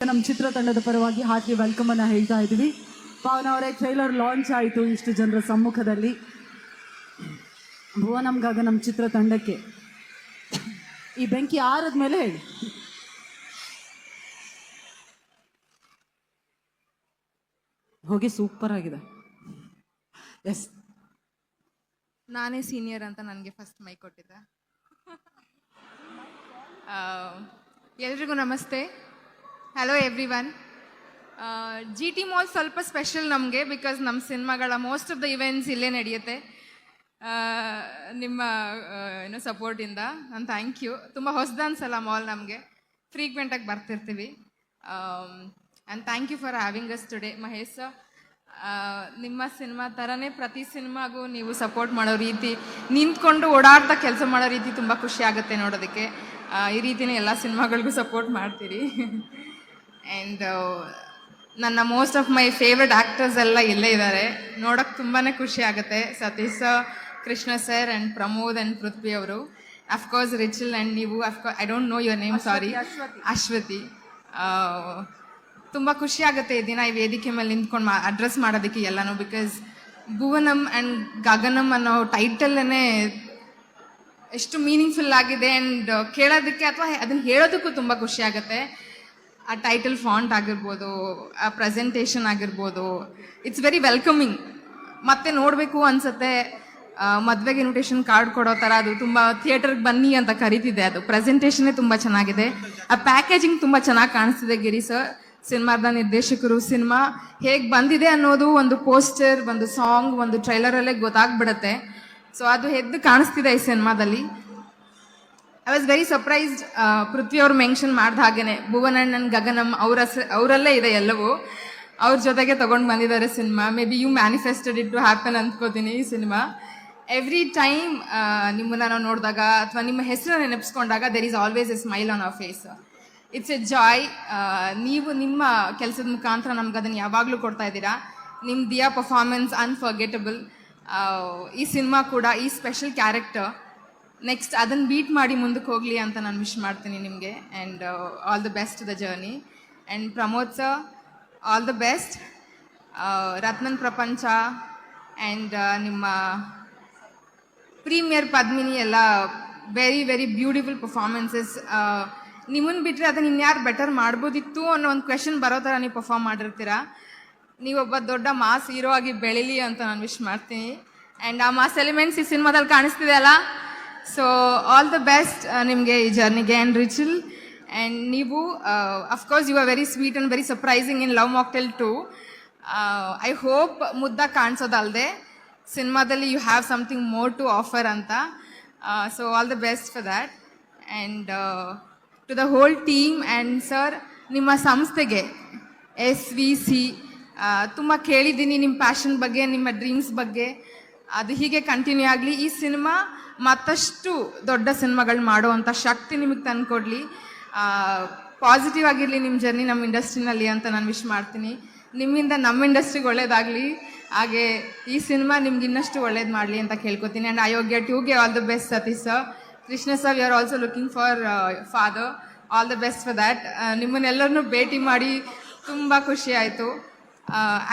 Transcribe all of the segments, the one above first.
ನಮ್ಮ ಚಿತ್ರತಂಡದ ಪರವಾಗಿ ಹಾಕಿ ವೆಲ್ಕಮ್ ಅನ್ನ ಹೇಳ್ತಾ ಇದ್ದೀವಿ. ಪಾವನ ಅವರೇ ಟ್ರೈಲರ್ ಲಾಂಚ್ ಆಯಿತು ಇಷ್ಟು ಜನರ ಸಮ್ಮುಖದಲ್ಲಿ. ಭುವನಂ ನಮ್ಮ ಚಿತ್ರತಂಡಕ್ಕೆ ಈ ಬೆಂಕಿ ಆರದ ಮೇಲೆ ಹೇಳಿ. ಹೋಗಿ ಸೂಪರ್ ಆಗಿದೆ. ಎಸ್ ನಾನೇ ಸೀನಿಯರ್ ಅಂತ ನನಗೆ ಫಸ್ಟ್ ಮೈ ಕೊಟ್ಟಿದ್ದೆ. ಎಲ್ರಿಗೂ ನಮಸ್ತೆ. Hello everyone G T mall ಸ್ವಲ್ಪ ಸ್ಪೆಷಲ್ ನಮಗೆ ಬಿಕಾಸ್ ನಮ್ಮ ಸಿನಿಮಾಗಳ ಮೋಸ್ಟ್ ಆಫ್ ದ ಇವೆಂಟ್ಸ್ ಇಲ್ಲೇ ನಡೆಯುತ್ತೆ. ನಿಮ್ಮ ಆ, ಏನು ಸಪೋರ್ಟಿಂದ ನಾನು ಥ್ಯಾಂಕ್ ಯು ತುಂಬ ಹೊಸದನ್ಸಲ್ಲ ಮಾಲ್ ನಮಗೆ. ಫ್ರೀಕ್ವೆಂಟಾಗಿ ಬರ್ತಿರ್ತೀವಿ. And thank you for having us today Mahesh sir. ನಿಮ್ಮ ಸಿನಿಮಾ ಥರನೇ ಪ್ರತಿ ಸಿನಿಮಾಗೂ ನೀವು ಸಪೋರ್ಟ್ ಮಾಡೋ ರೀತಿ ನಿಂತ್ಕೊಂಡು ಓಡಾಡ್ತಾ ಕೆಲಸ ಮಾಡೋ ರೀತಿ ತುಂಬ ಖುಷಿ ಆಗುತ್ತೆ ನೋಡೋದಕ್ಕೆ. ಈ ರೀತಿನೇ ಎಲ್ಲ ಸಿನಿಮಾಗಳಿಗೂ ಸಪೋರ್ಟ್ ಮಾಡ್ತೀರಿ. ಆ್ಯಂಡ್ ನನ್ನ most of my favourite actors ಎಲ್ಲ ಇಲ್ಲೇ ಇದ್ದಾರೆ. ನೋಡೋಕ್ಕೆ ತುಂಬಾ ಖುಷಿ ಆಗುತ್ತೆ. Satish sir Krishna sir and Pramod and Prithvi ಅವರು. ಅಫ್ಕೋರ್ಸ್ ರಿಚಲ್ ಆ್ಯಂಡ್ ನೀವು of course I don't know your name sorry Ashwathi ತುಂಬ ಖುಷಿ ಆಗುತ್ತೆ ಈ ದಿನ ಈ ವೇದಿಕೆ ಮೇಲೆ ನಿಂತ್ಕೊಂಡು ಮಾ ಅಡ್ರೆಸ್ ಮಾಡೋದಕ್ಕೆ ಎಲ್ಲನೂ ಬಿಕಾಸ್ ಭುವನಂ ಆ್ಯಂಡ್ ಗಗನಂ ಅನ್ನೋ ಟೈಟಲ್ಲೇ ಎಷ್ಟು ಮೀನಿಂಗ್ಫುಲ್ ಆಗಿದೆ ಆ್ಯಂಡ್ ಕೇಳೋದಕ್ಕೆ ಅಥವಾ ಅದನ್ನು ಹೇಳೋದಕ್ಕೂ ತುಂಬ ಖುಷಿ ಆಗುತ್ತೆ. ಆ ಟೈಟಲ್ ಫಾಂಟ್ ಆಗಿರ್ಬೋದು, ಆ ಪ್ರೆಸೆಂಟೇಷನ್ ಆಗಿರ್ಬೋದು ಇಟ್ಸ್ ವೆರಿ ವೆಲ್ಕಮಿಂಗ್ ಮತ್ತೆ ನೋಡಬೇಕು ಅನ್ಸುತ್ತೆ ಮದುವೆಗೆ ಇನ್ವಿಟೇಷನ್ ಕಾರ್ಡ್ ಕೊಡೋ ಥರ ಅದು ತುಂಬ ಥಿಯೇಟರ್ಗೆ ಬನ್ನಿ ಅಂತ ಕರಿತಿದೆ ಅದು. ಪ್ರೆಸೆಂಟೇಷನ್ನೇ ತುಂಬ ಚೆನ್ನಾಗಿದೆ. ಆ ಪ್ಯಾಕೇಜಿಂಗ್ ತುಂಬ ಚೆನ್ನಾಗಿ ಕಾಣಿಸ್ತಿದೆ ಗಿರಿ ಸರ್ ಸಿನಿಮಾದ ನಿರ್ದೇಶಕರು ಸಿನಿಮಾ ಹೇಗೆ ಬಂದಿದೆ ಅನ್ನೋದು ಒಂದು ಪೋಸ್ಟರ್ ಒಂದು ಸಾಂಗ್ ಒಂದು ಟ್ರೈಲರಲ್ಲೇ ಗೊತ್ತಾಗ್ಬಿಡುತ್ತೆ. ಸೊ ಅದು ಎದ್ದು ಕಾಣಿಸ್ತಿದೆ ಈ ಸಿನಿಮಾದಲ್ಲಿ. I was very surprised Prithvi ಅವರು ಮೆನ್ಷನ್ ಮಾಡ್ದ ಹಾಗೇನೆ. ಭುವನ್ ಅಣ್ಣನ್ ಗಗನಂ ಅವರ ಅವರಲ್ಲೇ ಇದೆ ಎಲ್ಲವೂ. ಅವ್ರ ಜೊತೆಗೆ ತಗೊಂಡು ಬಂದಿದ್ದಾರೆ cinema. Maybe you manifested it to happen ಅಂದ್ಕೋತೀನಿ ಈ ಸಿನಿಮಾ. ಎವ್ರಿ ಟೈಮ್ ನಿಮ್ಮನ್ನ ನಾವು ನೋಡಿದಾಗ ಅಥವಾ ನಿಮ್ಮ ಹೆಸರು ನೆನಪಿಸ್ಕೊಂಡಾಗ there is always a smile on our face it's a joy ನೀವು ನಿಮ್ಮ ಕೆಲಸದ ಮುಖಾಂತರ ನಮ್ಗೆ ಅದನ್ನು ಯಾವಾಗಲೂ ಕೊಡ್ತಾ ಇದ್ದೀರಾ. ನಿಮ್ಮ ದಿಯಾ ಪರ್ಫಾರ್ಮೆನ್ಸ್ ಅನ್ಫರ್ಗೆಟಬಲ್ ಈ ಸಿನಿಮಾ ಕೂಡ ಈ ಸ್ಪೆಷಲ್ ಕ್ಯಾರೆಕ್ಟರ್ ನೆಕ್ಸ್ಟ್ ಅದನ್ನು ಬೀಟ್ ಮಾಡಿ ಮುಂದಕ್ಕೆ ಹೋಗಲಿ ಅಂತ ನಾನು ವಿಶ್ ಮಾಡ್ತೀನಿ ನಿಮಗೆ. And all the best the journey and Pramod sir all the best Rathnan Prapancha and ನಿಮ್ಮ ಪ್ರೀಮಿಯರ್ ಪದ್ಮಿನಿ ಎಲ್ಲ ವೆರಿ ವೆರಿ ಬ್ಯೂಟಿಫುಲ್ ಪರ್ಫಾರ್ಮೆನ್ಸಸ್ ನಿಮ್ಮನ್ನು ಬಿಟ್ಟರೆ ಅದನ್ನು ಇನ್ಯಾರು ಬೆಟರ್ ಮಾಡ್ಬೋದಿತ್ತು ಅನ್ನೋ ಒಂದು ಕ್ವೆಶನ್ ಬರೋ ಥರ ನೀವು ಪರ್ಫಾರ್ಮ್ ಮಾಡಿರ್ತೀರ? ನೀವೊಬ್ಬ ದೊಡ್ಡ ಮಾಸ್ ಹೀರೋ ಆಗಿ ಬೆಳೀಲಿ ಅಂತ ನಾನು ವಿಶ್ ಮಾಡ್ತೀನಿ. ಆ್ಯಂಡ್ ಆ ಮಾಸ್ ಎಲಿಮೆಂಟ್ಸ್ ಈ ಸಿನಿಮಾದಲ್ಲಿ ಕಾಣಿಸ್ತಿದೆ ಅಲ್ಲ? ಸೊ ಆಲ್ ದ ಬೆಸ್ಟ್ ನಿಮಗೆ ಈ ಜರ್ನಿಗೆ ಆ್ಯಂಡ್ ರಿಚಲ್ ಆ್ಯಂಡ್ ನೀವು of course you are very sweet and very surprising in Love Mocktail too I hope ಮುದ್ದ ಕಾಣಿಸೋದಲ್ಲದೆ ಸಿನಿಮಾದಲ್ಲಿ you have something more to offer ಅಂತ. So all the best for that and to the whole team and sir ನಿಮ್ಮ ಸಂಸ್ಥೆಗೆ S V C ತುಂಬ ಕೇಳಿದ್ದೀನಿ ನಿಮ್ಮ passion ಬಗ್ಗೆ, ನಿಮ್ಮ ಡ್ರೀಮ್ಸ್ ಬಗ್ಗೆ. ಅದು ಹೀಗೆ ಕಂಟಿನ್ಯೂ ಆಗಲಿ. ಈ ಸಿನಿಮಾ ಮತ್ತಷ್ಟು ದೊಡ್ಡ ಸಿನಿಮಾಗಳು ಮಾಡುವಂಥ ಶಕ್ತಿ ನಿಮಗೆ ತಂದುಕೊಡ್ಲಿ. ಪಾಸಿಟಿವ್ ಆಗಿರಲಿ ನಿಮ್ಮ ಜರ್ನಿ ನಮ್ಮ ಇಂಡಸ್ಟ್ರಿನಲ್ಲಿ ಅಂತ ನಾನು ವಿಶ್ ಮಾಡ್ತೀನಿ. ನಿಮ್ಮಿಂದ ನಮ್ಮ ಇಂಡಸ್ಟ್ರಿಗೆ ಒಳ್ಳೇದಾಗಲಿ. ಹಾಗೆ ಈ ಸಿನಿಮಾ ನಿಮ್ಗೆ ಇನ್ನಷ್ಟು ಒಳ್ಳೇದು ಮಾಡಲಿ ಅಂತ ಕೇಳ್ಕೊತೀನಿ. And Ayogya ಟೂಗೆ all the best Satish. Sir Krishna sir you are also looking for father all the best for that ನಿಮ್ಮನ್ನೆಲ್ಲರನ್ನೂ ಭೇಟಿ ಮಾಡಿ ತುಂಬ ಖುಷಿ ಆಯಿತು.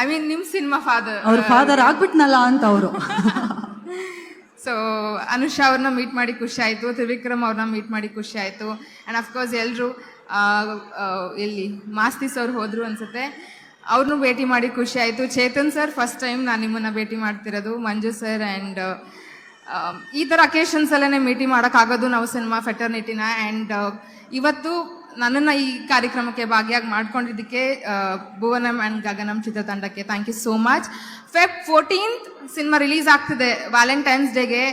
ಐ ಮೀನ್ ನಿಮ್ ಸಿನಿಮಾ ಫಾದರ್ ಅವ್ರ ಫಾದರ್ ಆಗ್ಬಿಟ್ನಲ್ಲ ಅಂತ ಅವರು. ಸೊ ಅನುಷಾ ಅವ್ರನ್ನ ಮೀಟ್ ಮಾಡಿ ಖುಷಿ ಆಯಿತು ತ್ರಿವಿಕ್ರಮ್ ಅವ್ರನ್ನ ಮೀಟ್ ಮಾಡಿ ಖುಷಿ ಆಯಿತು. ಆ್ಯಂಡ್ ಅಫ್ಕೋರ್ಸ್ ಎಲ್ಲರೂ ಎಲ್ಲಿ ಮಾಸ್ತಿ ಸರ್ ಹೋದ್ರು ಅನ್ಸುತ್ತೆ. ಅವ್ರನ್ನೂ ಭೇಟಿ ಮಾಡಿ ಖುಷಿ ಆಯಿತು. ಚೇತನ್ ಸರ್ ಫಸ್ಟ್ ಟೈಮ್ ನಾನು ನಿಮ್ಮನ್ನು ಭೇಟಿ ಮಾಡ್ತಿರೋದು. ಮಂಜು ಸರ್ ಆ್ಯಂಡ್ ಈ ಥರ ಅಕೇಶನ್ಸಲ್ಲೇ ಮೀಟಿ ಮಾಡೋಕ್ಕಾಗೋದು ನಾವು ಸಿನಿಮಾ ಫೆಟರ್ನಿಟಿನ ಆ್ಯಂಡ್ ಇವತ್ತು ನನ್ನನ್ನು ಈ ಕಾರ್ಯಕ್ರಮಕ್ಕೆ ಭಾಗಿಯಾಗಿ ಮಾಡ್ಕೊಂಡಿದ್ದಕ್ಕೆ Bhuvanam and Gaganam ಚಿತ್ರತಂಡಕ್ಕೆ thank you so much Feb fourteenth cinema release ಆಗ್ತಿದೆ. ವ್ಯಾಲೆಂಟೈನ್ಸ್ ಡೇಗೆ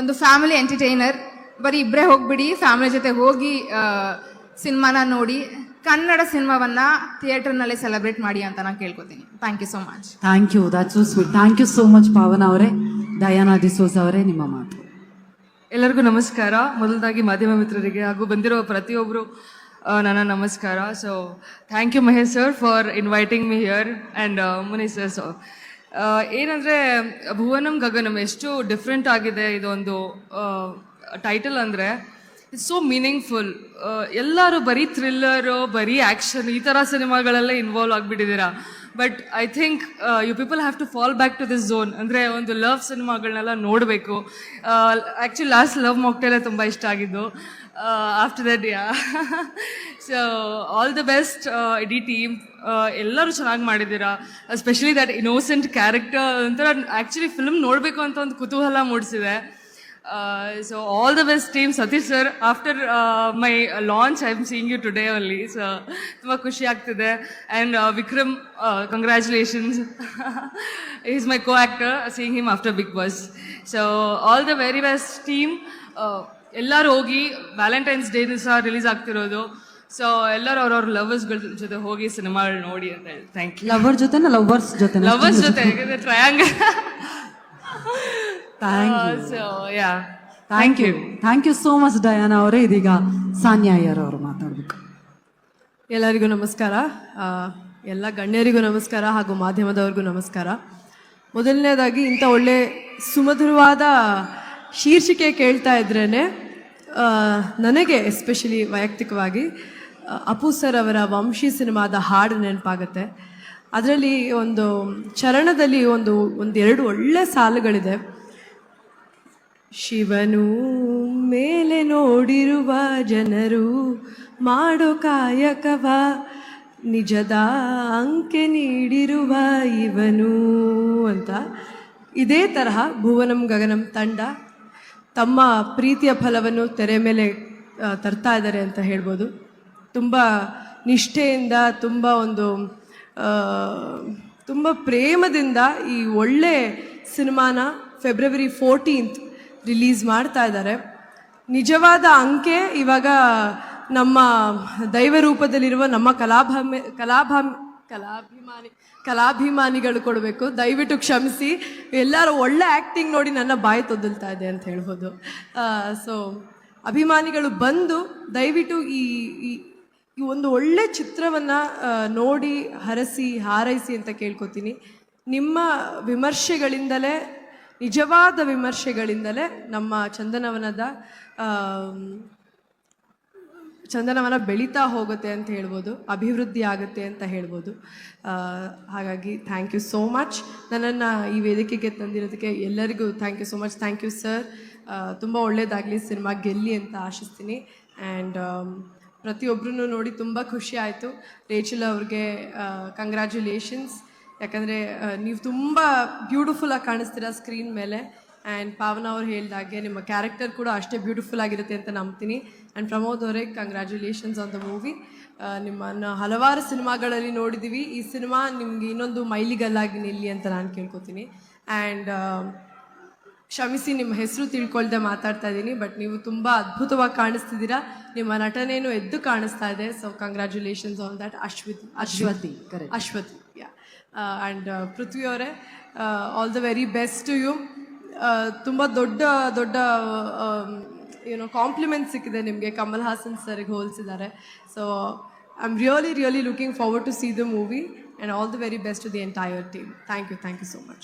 ಒಂದು ಫ್ಯಾಮಿಲಿ ಎಂಟರ್ಟೈನರ್ ಬರೀ ಇಬ್ಬರೇ ಹೋಗ್ಬಿಡಿ ಫ್ಯಾಮಿಲಿ ಜೊತೆ ಹೋಗಿ ಸಿನಿಮಾನ ನೋಡಿ ಕನ್ನಡ ಸಿನಿಮಾವನ್ನ ಥಿಯೇಟರ್ನಲ್ಲೇ ಸೆಲೆಬ್ರೇಟ್ ಮಾಡಿ ಅಂತ ನಾನು ಕೇಳ್ಕೊತೀನಿ. Thank you so much thank you that's so sweet thank you so much Pavana ಅವರೇ. ದಯಾನಾ ಡಿಸೋಸ್ ಅವರೇ ನಿಮ್ಮ ಮಾತು. ಎಲ್ಲರಿಗೂ ನಮಸ್ಕಾರ. ಮೊದಲದಾಗಿ ಮಾಧ್ಯಮ ಮಿತ್ರರಿಗೆ ಹಾಗೂ ಬಂದಿರೋ ಪ್ರತಿಯೊಬ್ಬರು ನನ್ನ ನಮಸ್ಕಾರ so thank you Mahesh sir for inviting me here and Muni sir so ಏನಂದರೆ, ಭುವನಂ ಗಗನಂ ಎಷ್ಟು ಡಿಫ್ರೆಂಟ್ ಆಗಿದೆ ಇದೊಂದು ಟೈಟಲ್ ಅಂದರೆ ಇಟ್ಸ್ ಸೋ ಮೀನಿಂಗ್ಫುಲ್ ಎಲ್ಲರೂ ಬರೀ ಥ್ರಿಲ್ಲರು ಬರೀ ಆ್ಯಕ್ಷನ್ ಈ ಥರ ಸಿನಿಮಾಗಳಲ್ಲೇ involve ಆಗಿಬಿಟ್ಟಿದ್ದೀರಾ? But I think you people have to fall back to this zone ಅಂದರೆ ಒಂದು ಲವ್ ಸಿನಿಮಾಗಳನ್ನೆಲ್ಲ ನೋಡಬೇಕು. ಆ್ಯಕ್ಚುಲಿ ಲಾಸ್ಟ್ ಲವ್ ಮೊಕ್ಟೇಲೆ ತುಂಬ ಇಷ್ಟ ಆಗಿದ್ದು. After that yeah so all the best ಇಡೀ ಟೀಮ್ ಎಲ್ಲರೂ ಚೆನ್ನಾಗಿ ಮಾಡಿದ್ದೀರಾ? ಎಸ್ಪೆಷಲಿ ದಟ್ ಇನೋಸೆಂಟ್ ಕ್ಯಾರೆಕ್ಟರ್ ಒಂಥರ ಆ್ಯಕ್ಚುಲಿ ಫಿಲ್ಮ್ ನೋಡಬೇಕು ಅಂತ ಒಂದು ಕುತೂಹಲ ಮೂಡಿಸಿದೆ. So all the best team Satish sir after my launch I am seeing you today ಅಲ್ಲಿ ಸೊ ತುಂಬ ಖುಷಿ ಆಗ್ತಿದೆ. And Vikram congratulations is my co actor seeing him after Bigg Boss so all the very best team ಎಲ್ಲರೂ ಹೋಗಿ Valentine's day ದಿವಸ release ಆಗ್ತಿರೋದು. So ಎಲ್ಲರೂ ಅವ್ರವ್ರ ಲವರ್ಸ್ಗಳ ಜೊತೆ ಹೋಗಿ ಸಿನಿಮಾ ನೋಡಿ ಅಂತ ಹೇಳಿ. ಥ್ಯಾಂಕ್ ಯು ಲವರ್ ಜೊತೆನ ಲವರ್ಸ್ ಜೊತೆ ಲವರ್ಸ್ ಜೊತೆ triangle thank you so yeah thank you thank you so much Diana ಅವರೇ. ಇದೀಗ ಸಾನ್ಯಾ ಅಯ್ಯರ್ ಅವರು ಮಾತಾಡ್ಬೇಕು. ಎಲ್ಲರಿಗೂ ನಮಸ್ಕಾರ. ಎಲ್ಲ ಗಣ್ಯರಿಗೂ ನಮಸ್ಕಾರ ಹಾಗೂ ಮಾಧ್ಯಮದವ್ರಿಗೂ ನಮಸ್ಕಾರ. ಮೊದಲನೇದಾಗಿ ಇಂಥ ಒಳ್ಳೆ ಸುಮಧುರವಾದ ಶೀರ್ಷಿಕೆ ಕೇಳ್ತಾ ಇದ್ರೇ ನನಗೆ ಎಸ್ಪೆಷಲಿ ವೈಯಕ್ತಿಕವಾಗಿ ಅಪು ಸರ್ ಅವರ ವಂಶಿ ಸಿನಿಮಾದ ಹಾಡು ನೆನಪಾಗುತ್ತೆ. ಅದರಲ್ಲಿ ಒಂದು ಚರಣದಲ್ಲಿ ಒಂದು ಒಂದೆರಡು ಒಳ್ಳೆ ಸಾಲುಗಳಿದೆ. ಶಿವನು ಮೇಲೆ ನೋಡಿರುವ ಜನರು ಮಾಡೋ ಕಾಯಕವ, ನಿಜದ ಅಂಕೆ ನೀಡಿರುವ ಇವನು ಅಂತ. ಇದೇ ತರಹ ಭುವನಂ ಗಗನಂ ತಂಡ ತಮ್ಮ ಪ್ರೀತಿಯ ಫಲವನ್ನು ತೆರೆ ಮೇಲೆ ತರ್ತಾ ಇದ್ದಾರೆ ಅಂತ ಹೇಳ್ಬೋದು. ತುಂಬ ನಿಷ್ಠೆಯಿಂದ, ತುಂಬ ಒಂದು ತುಂಬ ಪ್ರೇಮದಿಂದ ಈ ಒಳ್ಳೆ ಸಿನಿಮಾನ ಫೆಬ್ರವರಿ ಫೋರ್ಟೀನ್ತ್ ರಿಲೀಸ್ ಮಾಡ್ತಾ ಇದ್ದಾರೆ. ನಿಜವಾದ ಅಂಕೆ ಇವಾಗ ನಮ್ಮ ದೈವ ರೂಪದಲ್ಲಿರುವ ನಮ್ಮ ಕಲಾಭಾಮೆ, ಕಲಾಭಾಮಿ ಕಲಾಭಿಮಾನಿ, ಕಲಾಭಿಮಾನಿಗಳು ಕೊಡಬೇಕು. ದಯವಿಟ್ಟು ಕ್ಷಮಿಸಿ. ಎಲ್ಲರೂ ಒಳ್ಳೆ ಆ್ಯಕ್ಟಿಂಗ್ ನೋಡಿ ನನ್ನ ಬಾಯಿ ತೊದಲ್ತಾ ಇದೆ ಅಂತ ಹೇಳ್ಬೋದು. ಸೊ ಅಭಿಮಾನಿಗಳು ಬಂದು ದಯವಿಟ್ಟು ಈ ಈ ಒಂದು ಒಳ್ಳೆ ಚಿತ್ರವನ್ನು ನೋಡಿ, ಹರಸಿ, ಹಾರೈಸಿ ಅಂತ ಕೇಳ್ಕೊತೀನಿ. ನಿಮ್ಮ ವಿಮರ್ಶೆಗಳಿಂದಲೇ, ನಿಜವಾದ ವಿಮರ್ಶೆಗಳಿಂದಲೇ ನಮ್ಮ ಚಂದನವನದ ಚಂದನವನ ಬೆಳೀತಾ ಹೋಗುತ್ತೆ ಅಂತ ಹೇಳ್ಬೋದು, ಅಭಿವೃದ್ಧಿ ಆಗುತ್ತೆ ಅಂತ ಹೇಳ್ಬೋದು. ಹಾಗಾಗಿ ಥ್ಯಾಂಕ್ ಯು ಸೋ ಮಚ್ ನನ್ನನ್ನು ಈ ವೇದಿಕೆಗೆ ತಂದಿರೋದಕ್ಕೆ ಎಲ್ಲರಿಗೂ thank you so much thank you sir ತುಂಬ ಒಳ್ಳೆಯದಾಗಲಿ ಸಿನಿಮಾ ಗೆಲ್ಲಿ ಅಂತ ಆಶಿಸ್ತೀನಿ. ಆ್ಯಂಡ್ ಪ್ರತಿಯೊಬ್ಬರೂ ನೋಡಿ ತುಂಬ ಖುಷಿ ಆಯಿತು. ರೇಚಲ್ ಅವ್ರಿಗೆ ಕಂಗ್ರ್ಯಾಚುಲೇಷನ್ಸ್ ಯಾಕಂದರೆ ನೀವು ತುಂಬ ಬ್ಯೂಟಿಫುಲ್ಲಾಗಿ ಕಾಣಿಸ್ತೀರಾ ಸ್ಕ್ರೀನ್ ಮೇಲೆ. ಆ್ಯಂಡ್ ಪಾವನ ಅವ್ರು ಹೇಳಿದಾಗೆ ನಿಮ್ಮ ಕ್ಯಾರೆಕ್ಟರ್ ಕೂಡ ಅಷ್ಟೇ ಬ್ಯೂಟಿಫುಲ್ ಆಗಿರುತ್ತೆ ಅಂತ ನಂಬ್ತೀನಿ. ಆ್ಯಂಡ್ ಪ್ರಮೋದ್ ಅವರೇ ಕಂಗ್ರ್ಯಾಚುಲೇಷನ್ಸ್ ಆನ್ ದ ಮೂವಿ ನಿಮ್ಮನ್ನು ಹಲವಾರು ಸಿನಿಮಾಗಳಲ್ಲಿ ನೋಡಿದ್ದೀವಿ ಈ ಸಿನಿಮಾ ನಿಮ್ಗೆ ಇನ್ನೊಂದು ಮೈಲಿಗಲ್ಲಾಗಿ ನಿಲ್ಲಿ ಅಂತ ನಾನು ಕೇಳ್ಕೊತೀನಿ. ಆ್ಯಂಡ್ ಕ್ಷಮಿಸಿ ನಿಮ್ಮ ಹೆಸರು ತಿಳ್ಕೊಳ್ದೆ ಮಾತಾಡ್ತಾ ಇದ್ದೀನಿ ಬಟ್ ನೀವು ತುಂಬ ಅದ್ಭುತವಾಗಿ ಕಾಣಿಸ್ತಿದ್ದೀರಾ. ನಿಮ್ಮ ನಟನೆಯೂ ಎದ್ದು ಕಾಣಿಸ್ತಾ ಇದೆ. So congratulations on that Ashwathi. Ashwathi, correct. Ashwathi yeah and Prithvi ಅವರೇ all the very best you ತುಂಬ ದೊಡ್ಡ ದೊಡ್ಡ ಏನೋ ಕಾಂಪ್ಲಿಮೆಂಟ್ ಸಿಕ್ಕಿದೆ ನಿಮಗೆ. ಕಮಲ್ ಹಾಸನ್ ಸರ್ಗೆ ಹೋಲಿಸಿದ್ದಾರೆ. So I am really really looking forward to see the movie and all the very best to the entire team thank you thank you so much